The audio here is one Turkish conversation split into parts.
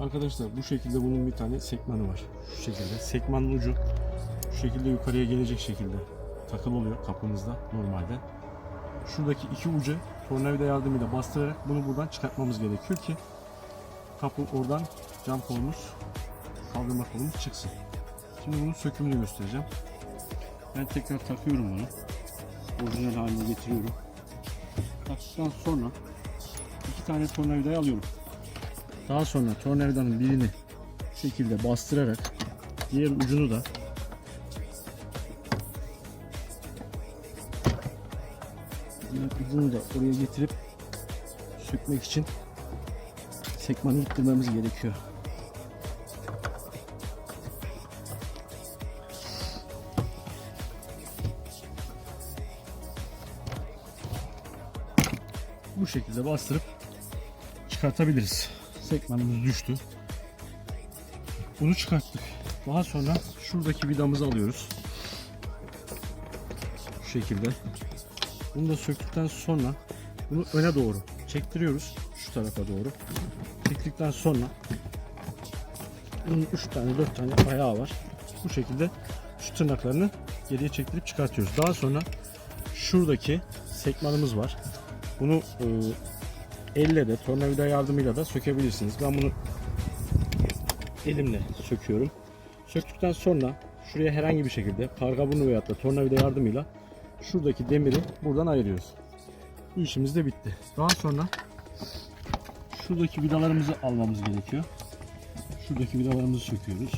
Arkadaşlar bu şekilde bunun bir tane sekmanı var. Şu şekilde. Sekmanın ucu şu şekilde yukarıya gelecek şekilde takılı oluyor kapımızda normalde. Şuradaki iki ucu tornavida yardımıyla bastırarak bunu buradan çıkartmamız gerekiyor ki kapı oradan cam kolumuz kaldırma kolumuz çıksın. Şimdi bunun sökümünü göstereceğim. Ben tekrar takıyorum bunu. Orijinal haline getiriyorum. Taktıktan sonra iki tane tornavidayı alıyorum. Daha sonra tornavidanın birini şu şekilde bastırarak diğer ucunu da ucunu da oraya getirip sökmek için sekmanı ittirmemiz gerekiyor. Bu şekilde bastırıp çıkartabiliriz. Sekmanımız düştü. Bunu çıkarttık. Daha sonra şuradaki vidamızı alıyoruz. Şu şekilde. Bunu da söktükten sonra bunu öne doğru çektiriyoruz. Şu tarafa doğru. Çektikten sonra bunun 3 tane 4 tane ayağı var. Bu şekilde şu tırnaklarını geriye çektirip çıkartıyoruz. Daha sonra şuradaki sekmanımız var. Bunu e, elle de tornavida yardımıyla da sökebilirsiniz. Ben bunu elimle söküyorum. Söktükten sonra şuraya herhangi bir şekilde karga burnu veyahut da tornavida yardımıyla şuradaki demiri buradan ayırıyoruz. Bu işimiz de bitti. Daha sonra şuradaki vidalarımızı almamız gerekiyor. Şuradaki vidalarımızı söküyoruz.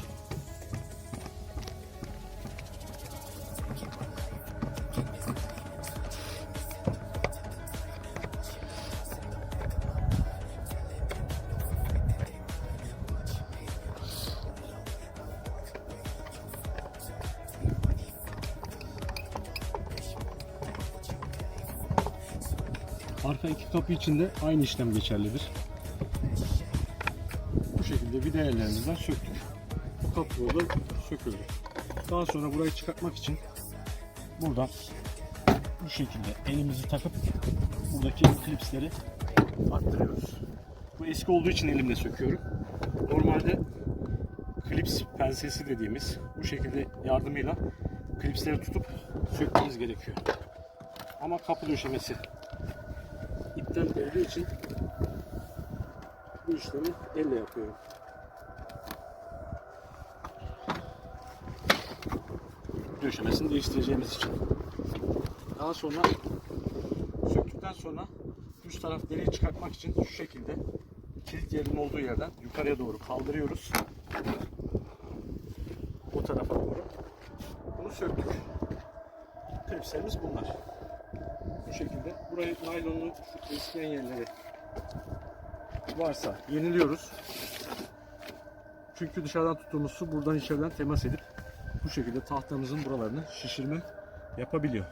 Arka iki kapı için de aynı işlem geçerlidir. Bu şekilde vida yerlerimizden söktük. Bu kapı burada söküldü. Daha sonra burayı çıkartmak için buradan bu şekilde elimizi takıp buradaki klipsleri arttırıyoruz. Bu eski olduğu için elimle söküyorum. Normalde klips pensesi dediğimiz bu şekilde yardımıyla klipsleri tutup sökmemiz gerekiyor. Ama kapı döşemesi ipten olduğu için bu işlemi elle yapıyorum. Döşemesini değiştireceğimiz için. Daha sonra söktükten sonra üst taraf deliği çıkartmak için şu şekilde kilit yerinin olduğu yerden yukarıya doğru kaldırıyoruz. O tarafa doğru. Bunu söktük. Klipslerimiz bunlar. Bu şekilde. Burayı naylonlu şu eskiyen yerleri varsa yeniliyoruz. Çünkü dışarıdan tuttuğumuz su buradan içeriden temas edip bu şekilde tahtamızın buralarını şişirme yapabiliyor.